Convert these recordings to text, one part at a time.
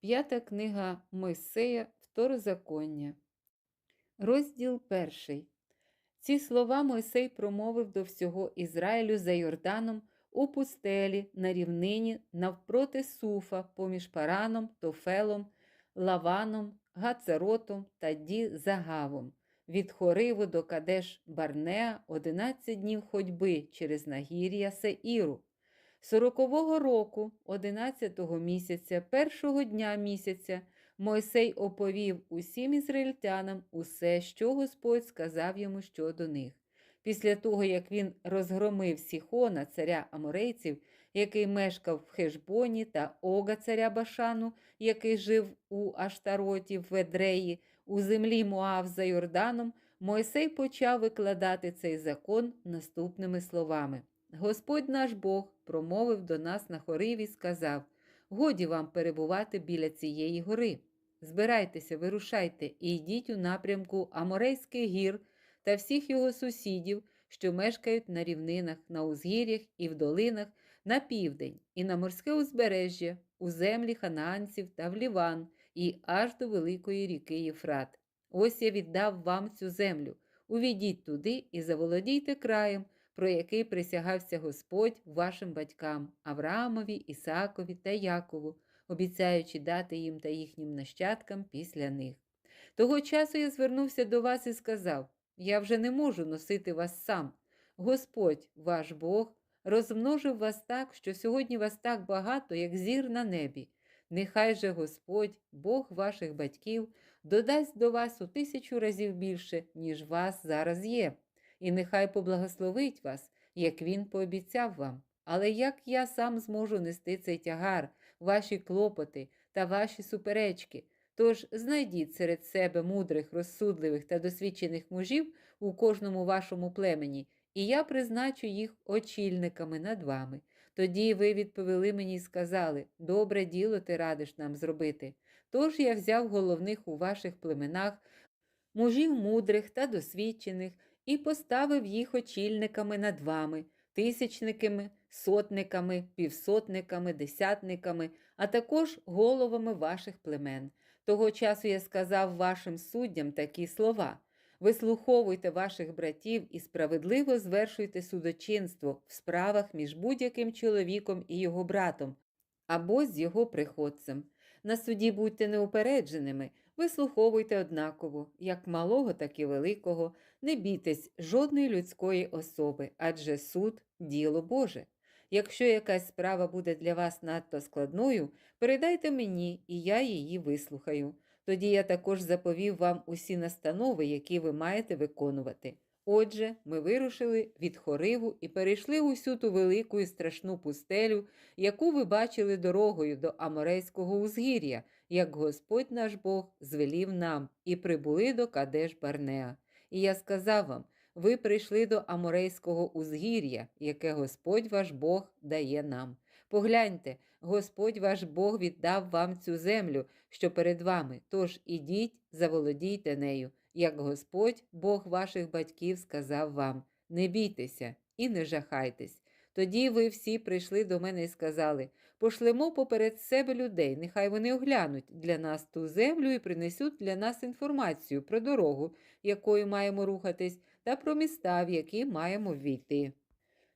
П'ята книга Мойсея Второзаконня. Розділ перший. Ці слова Мойсей промовив до всього Ізраїлю за Йорданом у пустелі на рівнині навпроти Суфа, поміж Параном, Тофелом, Лаваном, Гацеротом та Ді Загавом, від Хориву до Кадеш Барнеа 11 днів ходьби через нагір'я Сеіру. Сорокового року, одинадцятого місяця, першого дня місяця, Мойсей оповів усім ізраїльтянам усе, що Господь сказав йому щодо них. Після того, як він розгромив Сіхона, царя аморейців, який мешкав в Хешбоні, та Ога, царя Башану, який жив у Аштароті, в Ведреї, у землі Моав за Йорданом, Мойсей почав викладати цей закон наступними словами. Господь наш Бог промовив до нас на хориві і сказав: Годі вам перебувати біля цієї гори. Збирайтеся, вирушайте і йдіть у напрямку Аморейських гір та всіх його сусідів, що мешкають на рівнинах, на узгір'ях і в долинах, на південь, і на морське узбережжя, у землі ханаанців та в Ліван, і аж до великої ріки Єфрат. Ось я віддав вам цю землю. Увійдіть туди і заволодійте краєм, про який присягався Господь вашим батькам Авраамові, Ісаакові та Якову, обіцяючи дати їм та їхнім нащадкам після них. Того часу я звернувся до вас і сказав: Я вже не можу носити вас сам. Господь, ваш Бог, розмножив вас так, що сьогодні вас так багато, як зір на небі. Нехай же Господь, Бог ваших батьків, додасть до вас у тисячу разів більше, ніж вас зараз є, і нехай поблагословить вас, як Він пообіцяв вам. Але як я сам зможу нести цей тягар, ваші клопоти та ваші суперечки? Тож знайдіть серед себе мудрих, розсудливих та досвідчених мужів у кожному вашому племені, і я призначу їх очільниками над вами. Тоді ви відповіли мені і сказали: Добре діло ти радиш нам зробити. Тож я взяв головних у ваших племенах, мужів мудрих та досвідчених, і поставив їх очільниками над вами, тисячниками, сотниками, півсотниками, десятниками, а також головами ваших племен. Того часу я сказав вашим суддям такі слова. Вислуховуйте ваших братів і справедливо звершуйте судочинство в справах між будь-яким чоловіком і його братом або з його приходцем. На суді будьте неупередженими, вислуховуйте однаково, як малого, так і великого, не бійтесь жодної людської особи, адже суд діло Боже. Якщо якась справа буде для вас надто складною, передайте мені, і я її вислухаю. Тоді я також заповів вам усі настанови, які ви маєте виконувати. Отже, ми вирушили від Хориву і перейшли усю ту велику і страшну пустелю, яку ви бачили дорогою до Аморейського узгір'я, як Господь наш Бог звелів нам, і прибули до Кадеш Барнеа. І я сказав вам: ви прийшли до Аморейського узгір'я, яке Господь ваш Бог дає нам. Погляньте, Господь ваш Бог віддав вам цю землю, що перед вами, тож ідіть, заволодійте нею, як Господь, Бог ваших батьків, сказав вам: не бійтеся і не жахайтесь. Тоді ви всі прийшли до мене і сказали: пошлемо поперед себе людей, нехай вони оглянуть для нас ту землю і принесуть для нас інформацію про дорогу, якою маємо рухатись, та про міста, в які маємо ввійти.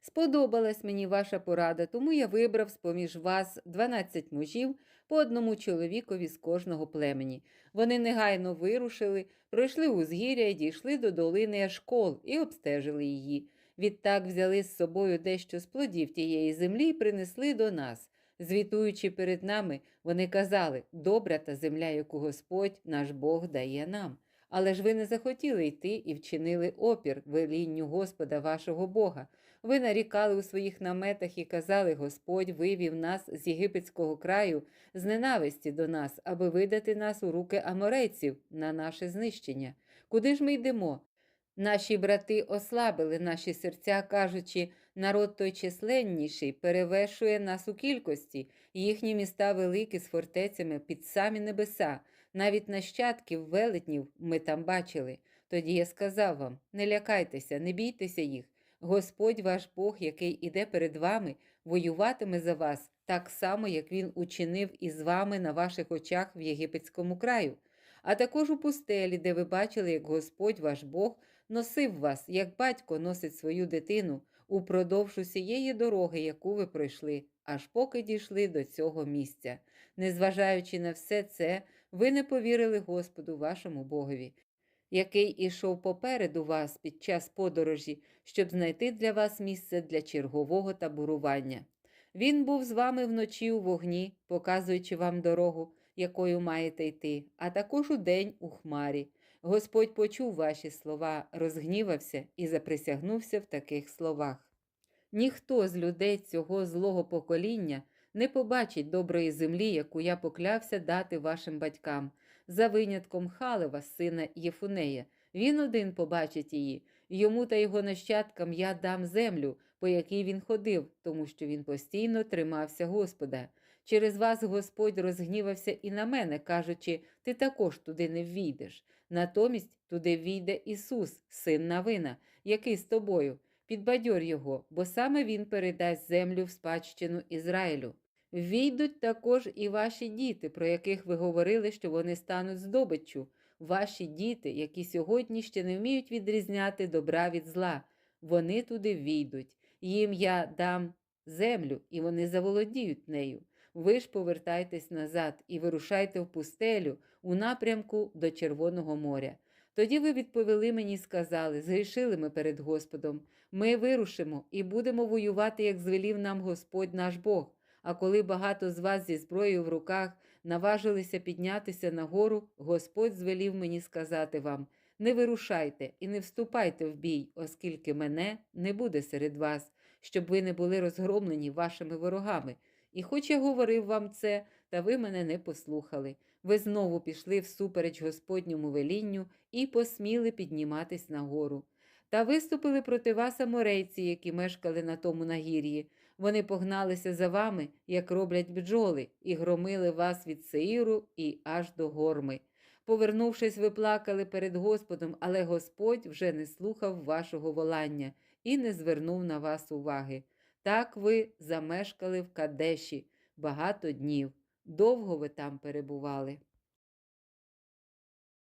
Сподобалась мені ваша порада, тому я вибрав з-поміж вас 12 мужів по одному чоловікові з кожного племені. Вони негайно вирушили, пройшли узгір'я і дійшли до долини Ашкол і обстежили її. Відтак взяли з собою дещо з плодів тієї землі і принесли до нас. Звітуючи перед нами, вони казали добра та земля, яку Господь наш Бог дає нам. Але ж ви не захотіли йти і вчинили опір велінню Господа вашого Бога. Ви нарікали у своїх наметах і казали, Господь вивів нас з єгипетського краю з ненависті до нас, аби видати нас у руки аморейців на наше знищення. Куди ж ми йдемо? Наші брати ослабили наші серця, кажучи, народ той численніший перевершує нас у кількості, їхні міста великі з фортецями під самі небеса, навіть нащадків велетнів ми там бачили. Тоді я сказав вам: не лякайтеся, не бійтеся їх. Господь ваш Бог, який іде перед вами, воюватиме за вас так само, як він учинив із вами на ваших очах в єгипетському краю, а також у пустелі, де ви бачили, як Господь ваш Бог носив вас, як батько носить свою дитину упродовж усієї дороги, яку ви пройшли, аж поки дійшли до цього місця. Незважаючи на все це, ви не повірили Господу вашому Богові, який ішов попереду вас під час подорожі, щоб знайти для вас місце для чергового таборування. Він був з вами вночі у вогні, показуючи вам дорогу, якою маєте йти, а також у день у хмарі. Господь почув ваші слова, розгнівався і заприсягнувся в таких словах. Ніхто з людей цього злого покоління не побачить доброї землі, яку я поклявся дати вашим батькам, за винятком Халева, сина Єфунея. Він один побачить її, йому та його нащадкам я дам землю, по якій він ходив, тому що він постійно тримався Господа. Через вас Господь розгнівався і на мене, кажучи, ти також туди не ввійдеш. Натомість туди війде Ісус, син Навина, який з тобою. Підбадьор його, бо саме він передасть землю в спадщину Ізраїлю. Війдуть також і ваші діти, про яких ви говорили, що вони стануть здобиччю. Ваші діти, які сьогодні ще не вміють відрізняти добра від зла, вони туди війдуть. Їм я дам землю, і вони заволодіють нею. Ви ж повертайтесь назад і вирушайте в пустелю у напрямку до Червоного моря. Тоді ви відповіли мені і сказали: згрішили ми перед Господом. Ми вирушимо і будемо воювати, як звелів нам Господь наш Бог. А коли багато з вас зі зброєю в руках наважилися піднятися на гору, Господь звелів мені сказати вам: не вирушайте і не вступайте в бій, оскільки мене не буде серед вас, щоб ви не були розгромлені вашими ворогами. І хоч я говорив вам це, та ви мене не послухали. Ви знову пішли всупереч Господньому велінню і посміли підніматись на гору. Та виступили проти вас аморейці, які мешкали на тому нагір'ї. Вони погналися за вами, як роблять бджоли, і громили вас від Сеїру і аж до горми. Повернувшись, ви плакали перед Господом, але Господь вже не слухав вашого волання і не звернув на вас уваги. Так ви замешкали в Кадеші багато днів, довго ви там перебували.